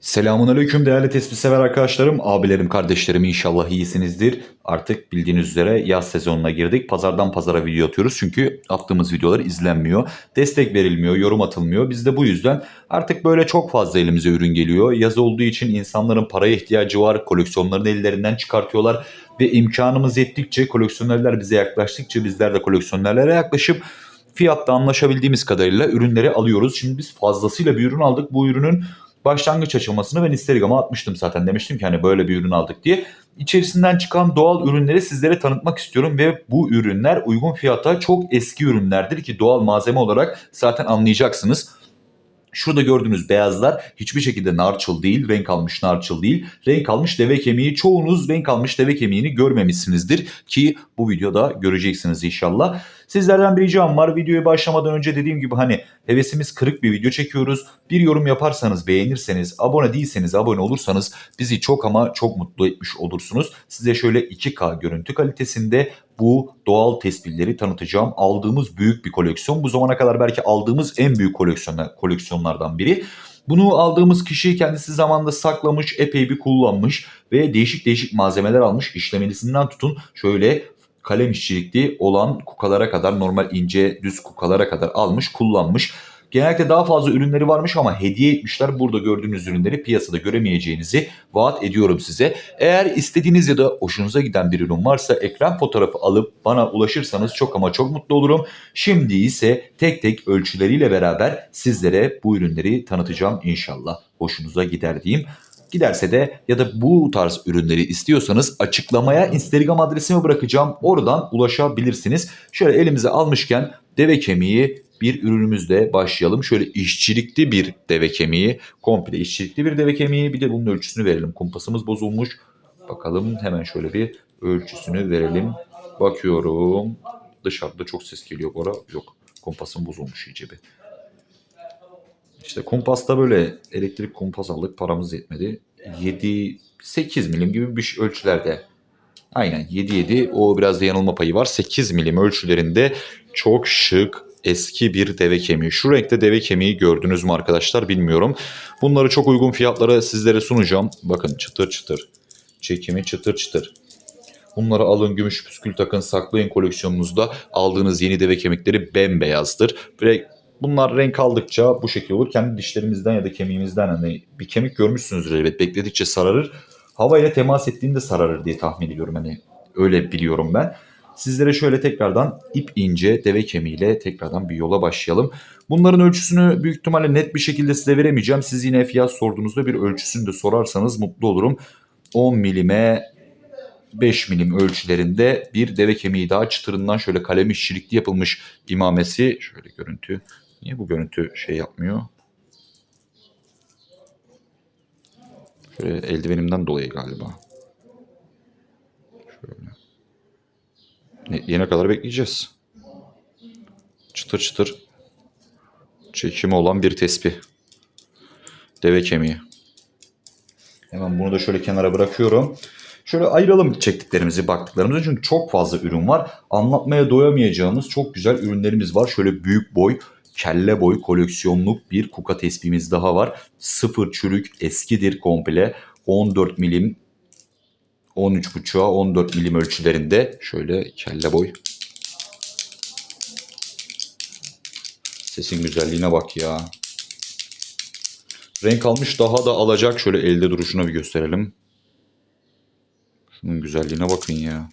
Selamun Aleyküm değerli tespit sever arkadaşlarım, abilerim, kardeşlerim inşallah iyisinizdir. Artık bildiğiniz üzere yaz sezonuna girdik. Pazardan pazara video atıyoruz çünkü attığımız videolar izlenmiyor. Destek verilmiyor, yorum atılmıyor. Biz de bu yüzden artık böyle çok fazla elimize ürün geliyor. Yaz olduğu için insanların paraya ihtiyacı var. Koleksiyonlarını ellerinden çıkartıyorlar. Ve imkanımız yettikçe, koleksiyonerler bize yaklaştıkça bizler de koleksiyonerlere yaklaşıp fiyatta anlaşabildiğimiz kadarıyla ürünleri alıyoruz. Şimdi biz fazlasıyla bir ürün aldık. Bu ürünün başlangıç açılmasını ben Instagram'a atmıştım zaten. Demiştim ki hani böyle bir ürün aldık diye. İçerisinden çıkan doğal ürünleri sizlere tanıtmak istiyorum ve bu ürünler uygun fiyata çok eski ürünlerdir ki doğal malzeme olarak zaten anlayacaksınız. Şurada gördüğünüz beyazlar hiçbir şekilde narçıl değil, renk almış narçıl değil. Renk almış deve kemiği. Çoğunuz renk almış deve kemiğini görmemişsinizdir ki bu videoda göreceksiniz inşallah. Sizlerden bir ricam var. Videoya başlamadan önce dediğim gibi hani hevesimiz kırık bir video çekiyoruz. Bir yorum yaparsanız, beğenirseniz, abone değilseniz, abone olursanız bizi çok ama çok mutlu etmiş olursunuz. Size şöyle 2K görüntü kalitesinde bu doğal tespihleri tanıtacağım. Aldığımız büyük bir koleksiyon. Bu zamana kadar belki aldığımız en büyük koleksiyonlar, koleksiyonlardan biri. Bunu aldığımız kişi kendisi zamanında saklamış, epey bir kullanmış ve değişik değişik malzemeler almış. İşlemelisinden tutun şöyle kalem işçilikli olan kukalara kadar normal ince düz kukalara kadar almış kullanmış. Genellikle daha fazla ürünleri varmış ama hediye etmişler. Burada gördüğünüz ürünleri piyasada göremeyeceğinizi vaat ediyorum size. Eğer istediğiniz ya da hoşunuza giden bir ürün varsa ekran fotoğrafı alıp bana ulaşırsanız çok ama çok mutlu olurum. Şimdi ise tek tek ölçüleriyle beraber sizlere bu ürünleri tanıtacağım inşallah. Hoşunuza gider diyeyim. Giderse de ya da bu tarz ürünleri istiyorsanız açıklamaya Instagram adresimi bırakacağım. Oradan ulaşabilirsiniz. Şöyle elimize almışken deve kemiği bir ürünümüzle başlayalım. Şöyle işçilikli bir deve kemiği, komple işçilikli bir deve kemiği. Bir de bunun ölçüsünü verelim. Kumpasımız bozulmuş. Bakalım hemen şöyle bir ölçüsünü verelim. Bakıyorum. Dışarıda çok ses geliyor bu ara. Yok. Kumpasım bozulmuş iyice bir. İşte kumpasta böyle elektrik kumpas aldık. Paramız yetmedi. 7 8 milim gibi bir şey ölçülerde. Aynen 7 7 o biraz da yanılma payı var. 8 milim ölçülerinde çok şık eski bir deve kemiği. Şu renkte deve kemiği gördünüz mü arkadaşlar bilmiyorum. Bunları çok uygun fiyatlara sizlere sunacağım. Bakın çıtır çıtır. Çekimi çıtır çıtır. Bunları alın gümüş püskül takın saklayın koleksiyonunuzda. Aldığınız yeni deve kemikleri bembeyazdır. Ve bunlar renk aldıkça bu şekilde olur. Kendi dişlerimizden ya da kemiğimizden hani bir kemik görmüşsünüzdür elbet. Bekledikçe sararır. Havayla temas ettiğinde sararır diye tahmin ediyorum. Hani öyle biliyorum ben. Sizlere şöyle tekrardan ip ince deve kemiğiyle tekrardan bir yola başlayalım. Bunların ölçüsünü büyük ihtimalle net bir şekilde size veremeyeceğim. Siz yine fiyat sorduğunuzda bir ölçüsünü de sorarsanız mutlu olurum. 10 milime 5 milim ölçülerinde bir deve kemiği daha çıtırından şöyle kalem işçilikli yapılmış imamesi. Şöyle görüntü. Niye bu görüntü şey yapmıyor? Şöyle eldivenimden dolayı galiba. Şöyle. Ne, yene kadar bekleyeceğiz. Çıtır çıtır çekimi olan bir tespih. Deve kemiği. Hemen bunu da şöyle kenara bırakıyorum. Şöyle ayıralım çektiklerimizi, baktıklarımızı. Çünkü çok fazla ürün var. Anlatmaya doyamayacağımız çok güzel ürünlerimiz var. Şöyle büyük boy, kelle boy koleksiyonluk bir kuka tespihimiz daha var. Sıfır çürük, eskidir komple. 14 milim 13.5'a 14 milim ölçülerinde şöyle kelle boy. Sesin güzelliğine bak ya. Renk almış daha da alacak. Şöyle elde duruşuna bir gösterelim. Şunun güzelliğine bakın ya.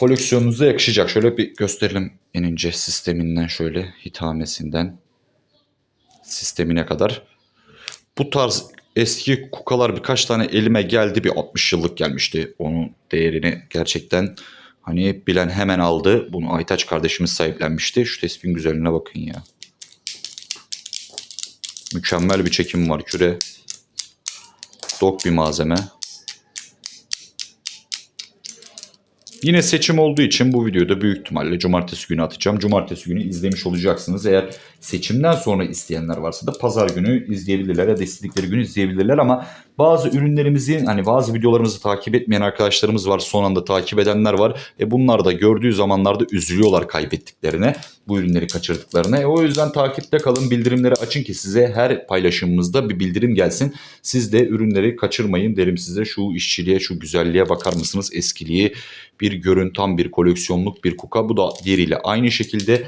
Koleksiyonunuza yakışacak. Şöyle bir gösterelim en ince sisteminden şöyle hitamesinden sistemine kadar. Bu tarz eski kukalar birkaç tane elime geldi. Bir 60 yıllık gelmişti. Onun değerini gerçekten hani bilen hemen aldı. Bunu Aytaç kardeşimiz sahiplenmişti. Şu tespihin güzelliğine bakın ya. Mükemmel bir çekim var küre. Dok bir malzeme. Yine seçim olduğu için bu videoda büyük ihtimalle cumartesi günü atacağım. Cumartesi günü izlemiş olacaksınız. Eğer seçimden sonra isteyenler varsa da pazar günü izleyebilirler ya da istedikleri gün izleyebilirler ama bazı ürünlerimizi hani bazı videolarımızı takip etmeyen arkadaşlarımız var son anda takip edenler var. E bunlar da gördüğü zamanlarda üzülüyorlar kaybettiklerine bu ürünleri kaçırdıklarına. E o yüzden takipte kalın bildirimleri açın ki size her paylaşımımızda bir bildirim gelsin. Siz de ürünleri kaçırmayın derim size şu işçiliğe şu güzelliğe bakar mısınız eskiliği bir görün tam bir koleksiyonluk bir kuka bu da diğeriyle aynı şekilde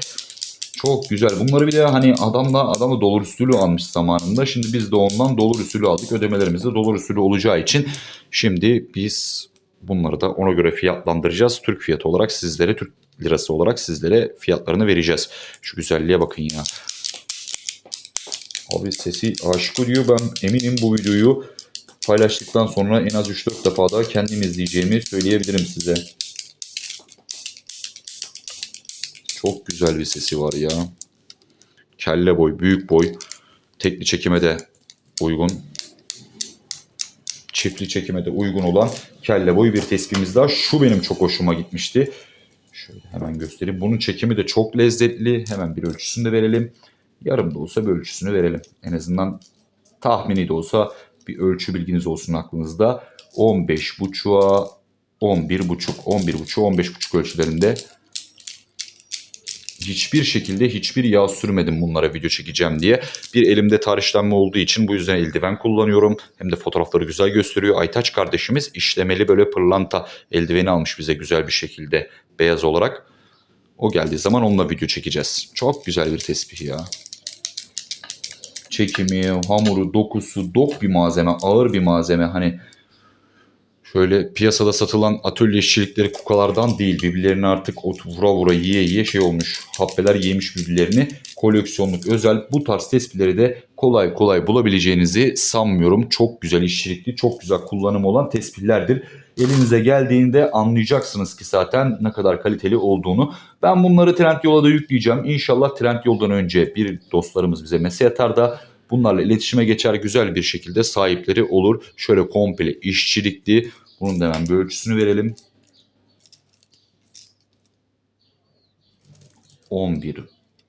çok güzel. Bunları bir de hani adamla adamı dolar usulü almış zamanında. Şimdi biz de ondan dolar usulü aldık. Ödemelerimiz de dolar usulü olacağı için şimdi biz bunları da ona göre fiyatlandıracağız. Türk fiyatı olarak sizlere Türk lirası olarak sizlere fiyatlarını vereceğiz. Şu güzelliğe bakın ya. Abi sesi aşık oluyor. Ben eminim bu videoyu paylaştıktan sonra en az 3-4 defa daha kendim izleyeceğimi söyleyebilirim size. Çok güzel bir sesi var ya. Kelle boy, büyük boy. Tekli çekime de uygun. Çiftli çekime de uygun olan kelle boy bir tespihimiz daha. Şu benim çok hoşuma gitmişti. Şöyle hemen göstereyim. Bunun çekimi de çok lezzetli. Hemen bir ölçüsünü de verelim. Yarım da olsa bir ölçüsünü verelim. En azından tahmini de olsa bir ölçü bilginiz olsun aklınızda. 15 buçuğa 11 buçuk, 11 buçuk, 15 buçuk ölçülerinde hiçbir şekilde hiçbir yağ sürmedim bunlara video çekeceğim diye. Bir elimde tarihlenme olduğu için bu yüzden eldiven kullanıyorum. Hem de fotoğrafları güzel gösteriyor. Aytaç kardeşimiz işlemeli böyle pırlanta eldiveni almış bize güzel bir şekilde beyaz olarak. O geldiği zaman onunla video çekeceğiz. Çok güzel bir tespih ya. Çekimi, hamuru, dokusu, dok bir malzeme, ağır bir malzeme. Hani şöyle piyasada satılan atölye işçilikleri kukalardan değil. Birbirlerini artık ot vura vura yiye yiye şey olmuş. Happeler yemiş birbirlerini. Koleksiyonluk özel bu tarz tespihleri de kolay kolay bulabileceğinizi sanmıyorum. Çok güzel işçilikli, çok güzel kullanım olan tespihlerdir. Elinize geldiğinde anlayacaksınız ki zaten ne kadar kaliteli olduğunu. Ben bunları Trendyol'a da yükleyeceğim. İnşallah Trendyol'dan önce bir dostlarımız bize mesaj atar da bunlarla iletişime geçer güzel bir şekilde sahipleri olur. Şöyle komple işçilikli. Bunun da hemen bir ölçüsünü verelim. 11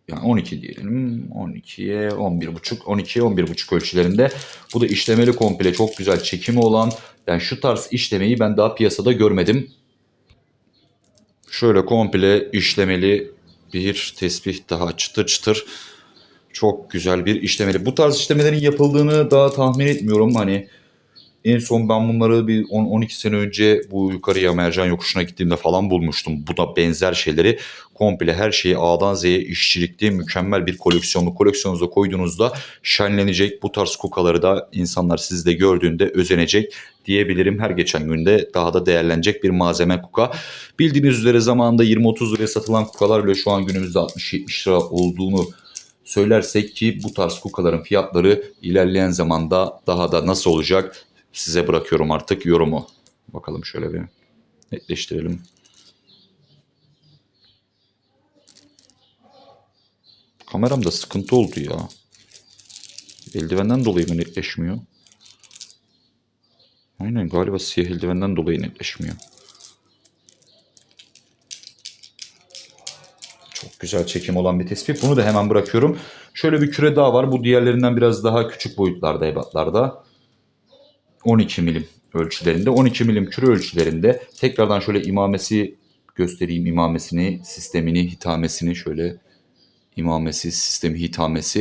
yani 12 diyelim. 12'ye 11 buçuk, 12'ye 11 buçuk ölçülerinde. Bu da işlemeli komple çok güzel çekimi olan. Yani şu tarz işlemeyi ben daha piyasada görmedim. Şöyle komple işlemeli bir tesbih daha çıtır çıtır. Çok güzel bir işlemeli. Bu tarz işlemelerin yapıldığını daha tahmin etmiyorum. Hani en son ben bunları bir 10-12 sene önce bu yukarıya mercan yokuşuna gittiğimde falan bulmuştum. Bu da benzer şeyleri komple her şeyi A'dan Z'ye işçilikli mükemmel bir koleksiyonlu koleksiyonunuza koyduğunuzda şenlenecek. Bu tarz kukaları da insanlar sizde gördüğünde özenecek diyebilirim. Her geçen günde daha da değerlenecek bir malzeme kuka. Bildiğiniz üzere zamanında 20-30 liraya satılan kukalar bile şu an günümüzde 60-70 lira olduğunu söylersek ki bu tarz kukaların fiyatları ilerleyen zamanda daha da nasıl olacak size bırakıyorum artık yorumu. Bakalım şöyle bir netleştirelim. Kameramda sıkıntı oldu ya. Eldivenden dolayı mı netleşmiyor? Aynen galiba siyah eldivenden dolayı netleşmiyor. Güzel çekim olan bir tespih. Bunu da hemen bırakıyorum. Şöyle bir küre daha var. Bu diğerlerinden biraz daha küçük boyutlarda, ebatlarda. 12 milim ölçülerinde. 12 milim küre ölçülerinde. Tekrardan şöyle imamesi göstereyim. imamesini, sistemini, hitamesini şöyle imamesi, sistemi, hitamesi.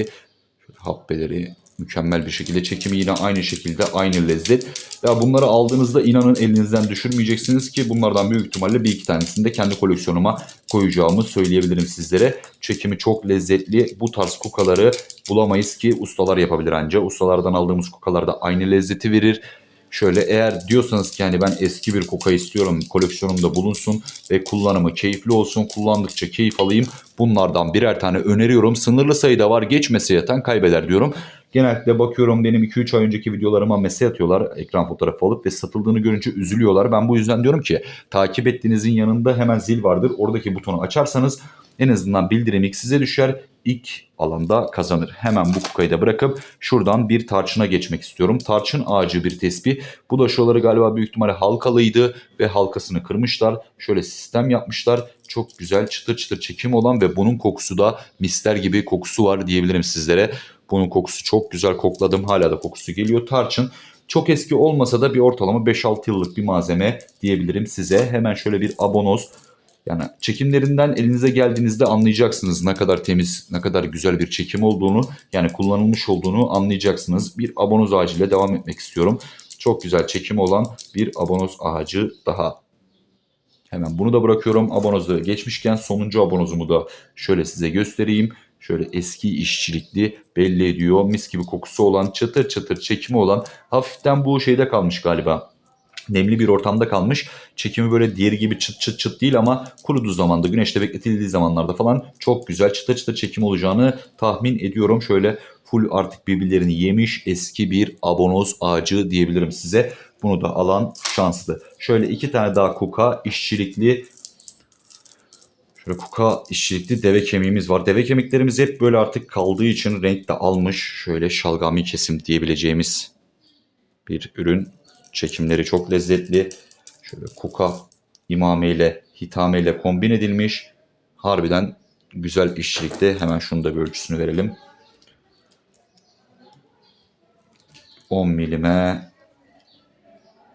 Şöyle hapbeleri mükemmel bir şekilde çekimi yine aynı şekilde aynı lezzet. Ya bunları aldığınızda inanın elinizden düşürmeyeceksiniz ki bunlardan büyük ihtimalle bir iki tanesini de kendi koleksiyonuma koyacağımı söyleyebilirim sizlere. Çekimi çok lezzetli. Bu tarz kukaları bulamayız ki ustalar yapabilir anca. Ustalardan aldığımız kukalar da aynı lezzeti verir. Şöyle eğer diyorsanız ki yani ben eski bir kuka istiyorum koleksiyonumda bulunsun ve kullanımı keyifli olsun kullandıkça keyif alayım bunlardan birer tane öneriyorum. Sınırlı sayıda var geçmese yatan kaybeder diyorum. Genellikle bakıyorum benim 2-3 ay önceki videolarıma mesaj atıyorlar ekran fotoğrafı alıp ve satıldığını görünce üzülüyorlar. Ben bu yüzden diyorum ki takip ettiğinizin yanında hemen zil vardır. Oradaki butonu açarsanız En azından bildirim ilk size düşer. İlk alanda kazanır. Hemen bu kukayı da bırakıp şuradan bir tarçına geçmek istiyorum. Tarçın ağacı bir tespih. Bu da şuraları galiba büyük ihtimalle halkalıydı ve halkasını kırmışlar. Şöyle sistem yapmışlar. Çok güzel çıtır çıtır çekim olan ve bunun kokusu da mister gibi kokusu var diyebilirim sizlere. Bunun kokusu çok güzel kokladım. Hala da kokusu geliyor. Tarçın çok eski olmasa da bir ortalama 5-6 yıllık bir malzeme diyebilirim size. Hemen şöyle bir abonoz. Yani çekimlerinden elinize geldiğinizde anlayacaksınız ne kadar temiz, ne kadar güzel bir çekim olduğunu, yani kullanılmış olduğunu anlayacaksınız. Bir abonoz ağacıyla devam etmek istiyorum. Çok güzel çekim olan bir abonoz ağacı daha. Hemen bunu da bırakıyorum. Abonozları geçmişken sonuncu abonozumu da şöyle size göstereyim. Şöyle eski işçilikli belli ediyor. Mis gibi kokusu olan, çıtır çıtır çekimi olan hafiften bu şeyde kalmış galiba. Nemli bir ortamda kalmış. Çekimi böyle diğeri gibi çıt çıt çıt değil ama kuruduğu zamanda, güneşte bekletildiği zamanlarda falan çok güzel çıtır çıtır çekim olacağını tahmin ediyorum. Şöyle full artık birbirlerini yemiş eski bir abonoz ağacı diyebilirim size. Bunu da alan şanslı. Şöyle iki tane daha kuka işçilikli Şöyle kuka işçilikli deve kemiğimiz var. Deve kemiklerimiz hep böyle artık kaldığı için renk de almış. Şöyle şalgami kesim diyebileceğimiz bir ürün. Çekimleri çok lezzetli. Şöyle kuka imame ile hitame ile kombin edilmiş. Harbiden güzel işçilikte. Hemen şunu da bir ölçüsünü verelim. 10 milime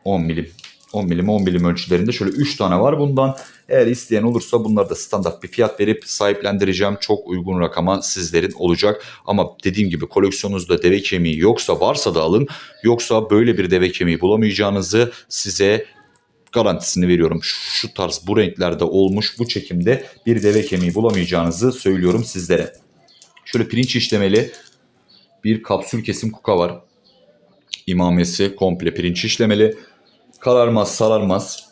10 milim 10 milim 10 milim ölçülerinde şöyle 3 tane var bundan. Eğer isteyen olursa bunları da standart bir fiyat verip sahiplendireceğim. Çok uygun rakama sizlerin olacak. Ama dediğim gibi koleksiyonunuzda deve kemiği yoksa varsa da alın. Yoksa böyle bir deve kemiği bulamayacağınızı size garantisini veriyorum. Şu tarz bu renklerde olmuş bu çekimde bir deve kemiği bulamayacağınızı söylüyorum sizlere. Şöyle pirinç işlemeli bir kapsül kesim kuka var. İmamesi komple pirinç işlemeli. Kararmaz sararmaz.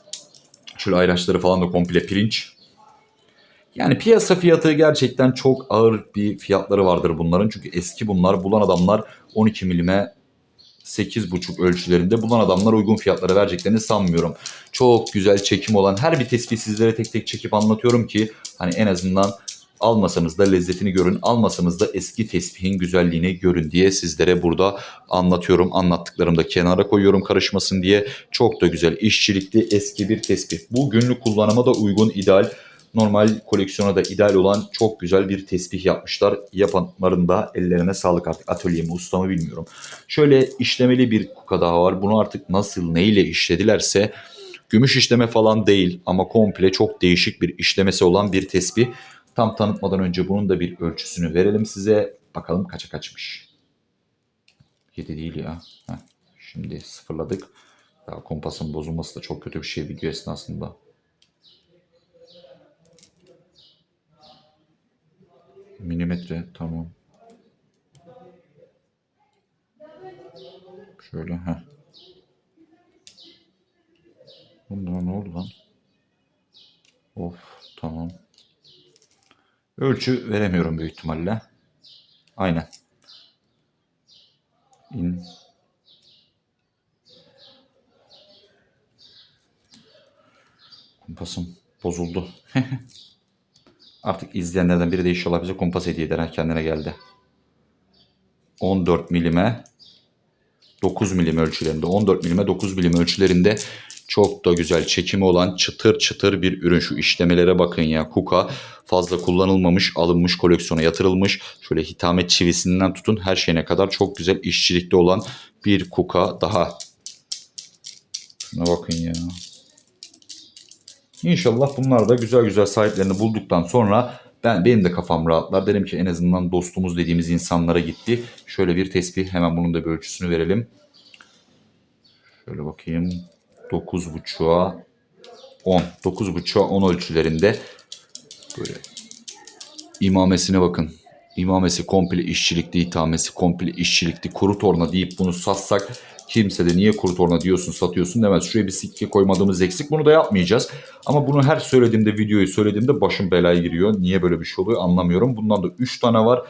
Şöyle ayraçları falan da komple pirinç. Yani piyasa fiyatı gerçekten çok ağır bir fiyatları vardır bunların. Çünkü eski bunlar bulan adamlar 12 milime 8.5 ölçülerinde bulan adamlar uygun fiyatlara vereceklerini sanmıyorum. Çok güzel çekim olan her bir tespih sizlere tek tek çekip anlatıyorum ki hani en azından almasanız da lezzetini görün, almasanız da eski tespihin güzelliğini görün diye sizlere burada anlatıyorum. Anlattıklarımı da kenara koyuyorum karışmasın diye. Çok da güzel işçilikli eski bir tespih. Bu günlük kullanıma da uygun, ideal normal koleksiyona da ideal olan çok güzel bir tesbih yapmışlar. Yapanların da ellerine sağlık artık. Atölyemi, ustamı bilmiyorum. Şöyle işlemeli bir kuka daha var. Bunu artık nasıl, neyle işledilerse gümüş işleme falan değil ama komple çok değişik bir işlemesi olan bir tesbih. Tam tanıtmadan önce bunun da bir ölçüsünü verelim size. Bakalım kaça kaçmış. 7 değil ya. Heh, şimdi sıfırladık. Ya kompasın bozulması da çok kötü bir şey video esnasında. Milimetre tamam. Şöyle ha. Bunda ne oldu lan? Of tamam. Ölçü veremiyorum büyük ihtimalle. Aynen. İn. Kompasım bozuldu. Artık izleyenlerden biri de inşallah bize kompas hediye eder. Kendine geldi. 14 milime 9 milim ölçülerinde 14 milime 9 milim ölçülerinde çok da güzel çekimi olan çıtır çıtır bir ürün. Şu işlemelere bakın ya. Kuka fazla kullanılmamış, alınmış, koleksiyona yatırılmış. Şöyle hitamet çivisinden tutun her şeyine kadar çok güzel işçilikte olan bir kuka daha. Şuna bakın ya. İnşallah bunlar da güzel güzel sahiplerini bulduktan sonra ben benim de kafam rahatlar. Derim ki en azından dostumuz dediğimiz insanlara gitti. Şöyle bir tespih hemen bunun da bir ölçüsünü verelim. Şöyle bakayım. 9.5'a 10. 9.5'a 10 ölçülerinde böyle imamesine bakın. İmamesi komple işçilikli, itamesi komple işçilikli, kuru torna deyip bunu satsak kimse de niye kuru torna diyorsun satıyorsun demez. Şuraya bir sikke koymadığımız eksik bunu da yapmayacağız. Ama bunu her söylediğimde videoyu söylediğimde başım belaya giriyor. Niye böyle bir şey oluyor anlamıyorum. Bundan da 3 tane var.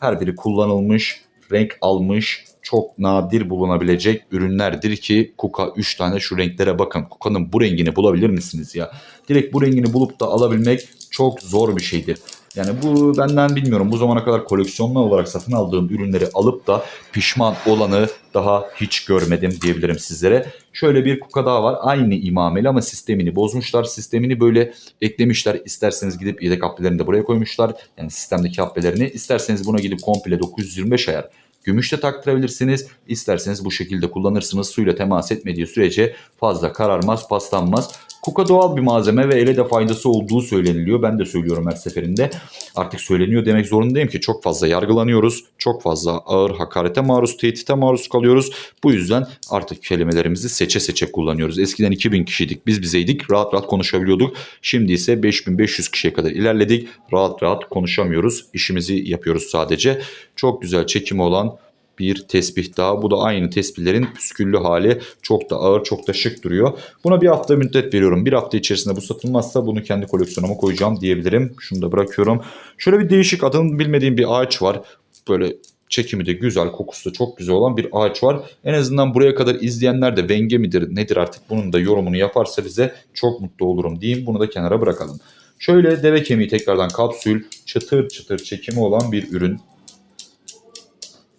Her biri kullanılmış, renk almış, çok nadir bulunabilecek ürünlerdir ki Kuka 3 tane şu renklere bakın. Kuka'nın bu rengini bulabilir misiniz ya? Direkt bu rengini bulup da alabilmek çok zor bir şeydir. Yani bu benden bilmiyorum bu zamana kadar koleksiyonlu olarak satın aldığım ürünleri alıp da pişman olanı daha hiç görmedim diyebilirim sizlere. Şöyle bir kuka daha var. Aynı imameli ama sistemini bozmuşlar. Sistemini böyle eklemişler. İsterseniz gidip yedek habbelerini de buraya koymuşlar. Yani sistemdeki habbelerini. İsterseniz buna gidip komple 925 ayar Gümüş de taktırabilirsiniz. İsterseniz bu şekilde kullanırsınız. Suyla temas etmediği sürece fazla kararmaz, paslanmaz. Kuka doğal bir malzeme ve ele de faydası olduğu söyleniliyor. Ben de söylüyorum her seferinde. Artık söyleniyor demek zorundayım ki çok fazla yargılanıyoruz. Çok fazla ağır hakarete maruz, tehdite maruz kalıyoruz. Bu yüzden artık kelimelerimizi seçe seçe kullanıyoruz. Eskiden 2000 kişiydik, biz bizeydik. Rahat rahat konuşabiliyorduk. Şimdi ise 5500 kişiye kadar ilerledik. Rahat rahat konuşamıyoruz. İşimizi yapıyoruz sadece. Çok güzel çekimi olan bir tesbih daha. Bu da aynı tesbihlerin püsküllü hali. Çok da ağır, çok da şık duruyor. Buna bir hafta müddet veriyorum. Bir hafta içerisinde bu satılmazsa bunu kendi koleksiyonuma koyacağım diyebilirim. Şunu da bırakıyorum. Şöyle bir değişik adını bilmediğim bir ağaç var. Böyle çekimi de güzel, kokusu da çok güzel olan bir ağaç var. En azından buraya kadar izleyenler de venge midir nedir artık bunun da yorumunu yaparsa bize çok mutlu olurum diyeyim. Bunu da kenara bırakalım. Şöyle deve kemiği tekrardan kapsül, çıtır çıtır çekimi olan bir ürün.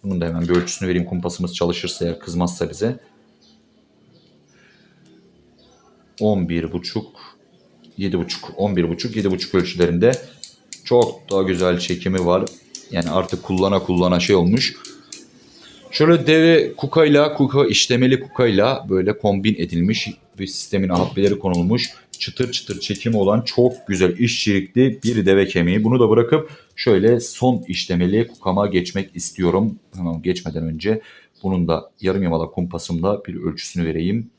Bunun da hemen bir ölçüsünü vereyim kumpasımız çalışırsa eğer kızmazsa bize. 11,5 7,5 11,5 7,5 ölçülerinde çok daha güzel çekimi var. Yani artık kullana kullana şey olmuş. Şöyle deve kukayla, kuka işlemeli kukayla böyle kombin edilmiş bir sistemin ahapbeleri konulmuş. Çıtır çıtır çekimi olan çok güzel işçilikli bir deve kemiği. Bunu da bırakıp şöyle son işlemeli kukama geçmek istiyorum. Hemen geçmeden önce bunun da yarım yamalak kumpasımda bir ölçüsünü vereyim.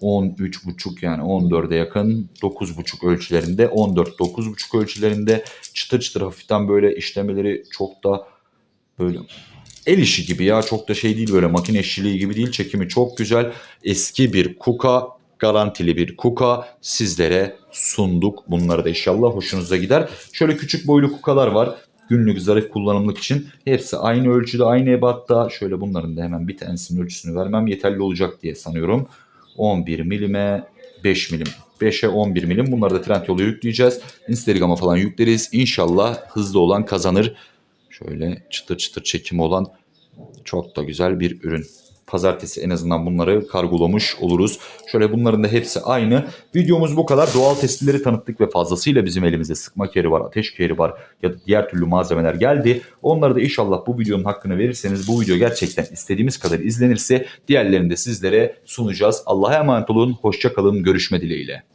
13,5 yani 14'e yakın 9,5 ölçülerinde 14 9,5 ölçülerinde çıtır çıtır hafiften böyle işlemeleri çok da böyle el işi gibi ya çok da şey değil böyle makine işçiliği gibi değil çekimi çok güzel eski bir kuka garantili bir kuka sizlere sunduk bunları da inşallah hoşunuza gider şöyle küçük boylu kukalar var günlük zarif kullanımlık için hepsi aynı ölçüde aynı ebatta şöyle bunların da hemen bir tanesinin ölçüsünü vermem yeterli olacak diye sanıyorum 11 milime 5 milim. 5'e 11 milim. Bunları da Trendyol'a yükleyeceğiz. Instagram'a falan yükleriz. İnşallah hızlı olan kazanır. Şöyle çıtır çıtır çekimi olan çok da güzel bir ürün. Pazartesi en azından bunları kargolamış oluruz. Şöyle bunların da hepsi aynı. Videomuz bu kadar. Doğal testileri tanıttık ve fazlasıyla bizim elimizde sıkma keri var, ateş keri var ya da diğer türlü malzemeler geldi. Onları da inşallah bu videonun hakkını verirseniz bu video gerçekten istediğimiz kadar izlenirse diğerlerini de sizlere sunacağız. Allah'a emanet olun. Hoşça kalın. Görüşme dileğiyle.